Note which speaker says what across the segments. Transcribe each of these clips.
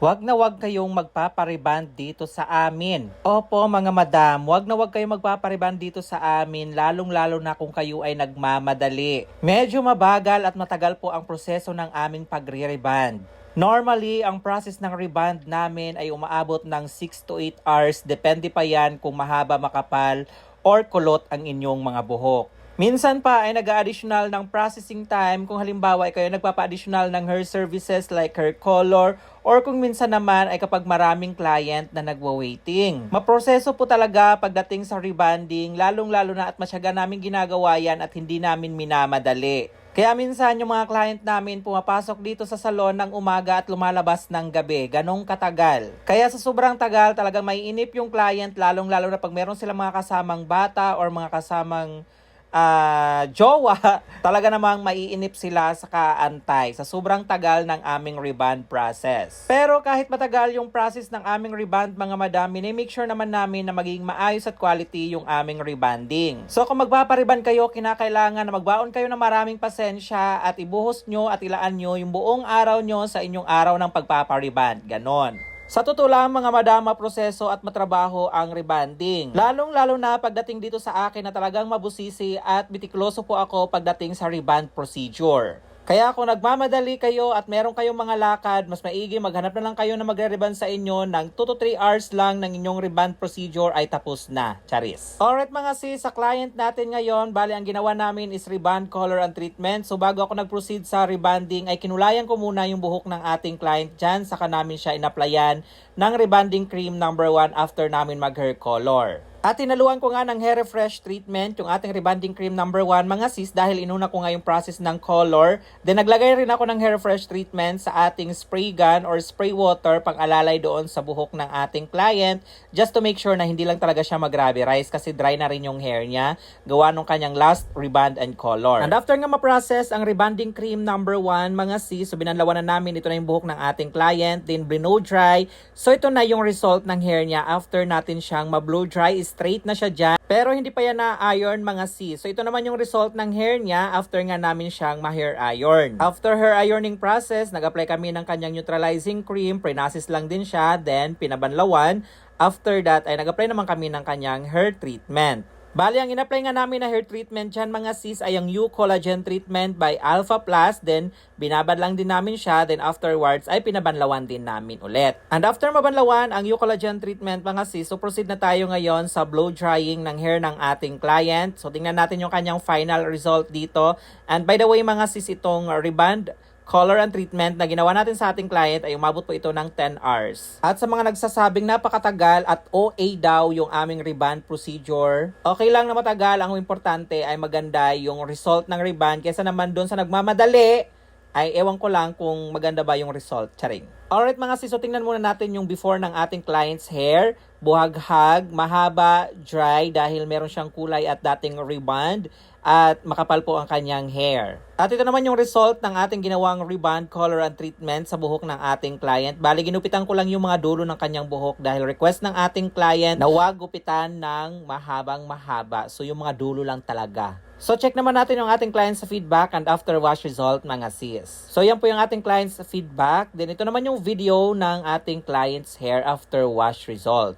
Speaker 1: Wag na wag kayong magpapariband dito sa amin. Opo mga madam, wag na wag kayong magpapariband dito sa amin, lalong-lalo na kung kayo ay nagmamadali. Medyo mabagal at matagal po ang proseso ng aming pagre-reband. Normally, ang process ng reband namin ay umaabot ng 6 to 8 hours, depende pa yan kung mahaba, makapal, or kulot ang inyong mga buhok. Minsan pa ay nag-additional ng processing time kung halimbawa ay kayo nagpapa-additional ng hair services like hair color or kung minsan naman ay kapag maraming client na nagwa-waiting. Maproseso po talaga pagdating sa rebanding, lalong-lalo na at masyaga namin ginagawa yan at hindi namin minamadali. Kaya minsan yung mga client namin pumapasok dito sa salon ng umaga at lumalabas ng gabi. Ganong katagal. Kaya sa sobrang tagal talagang may inip yung client lalong-lalo na pag meron silang mga kasamang bata or mga kasamang ah jowa, talaga namang maiinip sila sa kaantay sa sobrang tagal ng aming reband process. Pero kahit matagal yung process ng aming reband mga madam, make sure naman namin na maging maayos at quality yung aming rebanding. So kung magpapariband kayo, kinakailangan na magbaon kayo ng maraming pasensya at ibuhos nyo at ilaan nyo yung buong araw nyo sa inyong araw ng pagpapariband. Ganon. Sa totoo lang mga madama proseso at matrabaho ang rebanding. Lalong-lalo na pagdating dito sa akin na talagang mabusisi at bitikloso po ako pagdating sa reband procedure. Kaya kung nagmamadali kayo at meron kayong mga lakad, mas maigi maghanap na lang kayo na magre-reband sa inyo ng 2 to 3 hours lang ng inyong reband procedure ay tapos na. Charis. Alright mga sis, sa client natin ngayon, bali ang ginawa namin is reband color and treatment. So bago ako nag-proceed sa rebanding ay kinulayan ko muna yung buhok ng ating client dyan. Saka namin siya inaplayan ng rebanding cream number 1 after namin mag-hair color. At tinaluan ko nga ng hair refresh treatment, yung ating rebanding cream number 1, mga sis, dahil inuna ko nga yung process ng color. Then naglagay rin ako ng hair refresh treatment sa ating spray gun or spray water pang alalay doon sa buhok ng ating client just to make sure na hindi lang talaga siya mag-ruberize kasi dry na rin yung hair niya gawa nung kanyang last reband and color. And after nga ma-process ang rebanding cream number 1, mga sis, so binanlawan na namin ito na yung buhok ng ating client, then blow dry. So ito na yung result ng hair niya after natin siyang ma-blow dry straight na siya dyan. Pero hindi pa yan na-iron mga sis. So ito naman yung result ng hair niya after nga namin siyang ma-hair iron. After hair ironing process, nag-apply kami ng kanyang neutralizing cream. Prenasis lang din siya. Then pinabanlawan. After that ay nag-apply naman kami ng kanyang hair treatment. Bali, ang in-apply nga namin na hair treatment dyan mga sis ay ang U Collagen Treatment by Alpha Plus. Then, binabad lang din namin siya. Then, afterwards ay pinabanlawan din namin ulit. And after mabanlawan ang U Collagen Treatment mga sis, so proceed na tayo ngayon sa blow drying ng hair ng ating client. So, tingnan natin yung kanyang final result dito. And by the way mga sis, itong reband color and treatment na ginawa natin sa ating client ay umabot po ito ng 10 hours. At sa mga nagsasabing napakatagal at OA daw yung aming reband procedure, okay lang na matagal. Ang importante ay maganda yung result ng reband kaysa naman doon sa nagmamadali ay ewan ko lang kung maganda ba yung result. Charing. Alright mga sis, tingnan muna natin yung before ng ating client's hair. Buhaghag, mahaba, dry dahil meron siyang kulay at dating reband at makapal po ang kanyang hair. At ito naman yung result ng ating ginawang reband color and treatment sa buhok ng ating client. Bali, ginupitan ko lang yung mga dulo ng kanyang buhok dahil request ng ating client na wag gupitan ng mahabang mahaba. So, yung mga dulo lang talaga. So, check naman natin yung ating client sa feedback and after wash result, mga sis. So, yan po yung ating client's feedback. Then, ito naman yung video ng ating client's hair after wash result.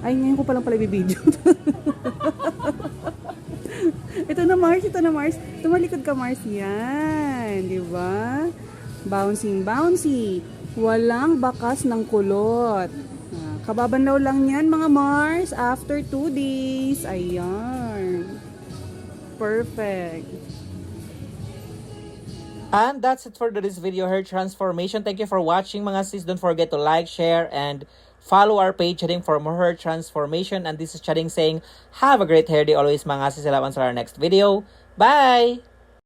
Speaker 2: Ay, ngayon ko palang pala ibibideo. ito na Mars, ito na Mars. Tumalikod ka Mars. Yan, di ba? Bouncing, bouncy. Walang bakas ng kulot. Ah, Kababanlaw lang yan mga Mars after 2 days. Ayan. Perfect.
Speaker 1: And that's it for this video, hair transformation. Thank you for watching mga sis. Don't forget to like, share, and follow our page Charing for more hair transformation. And this is Charing saying, have a great hair day always mga sis. Sa our next video. Bye!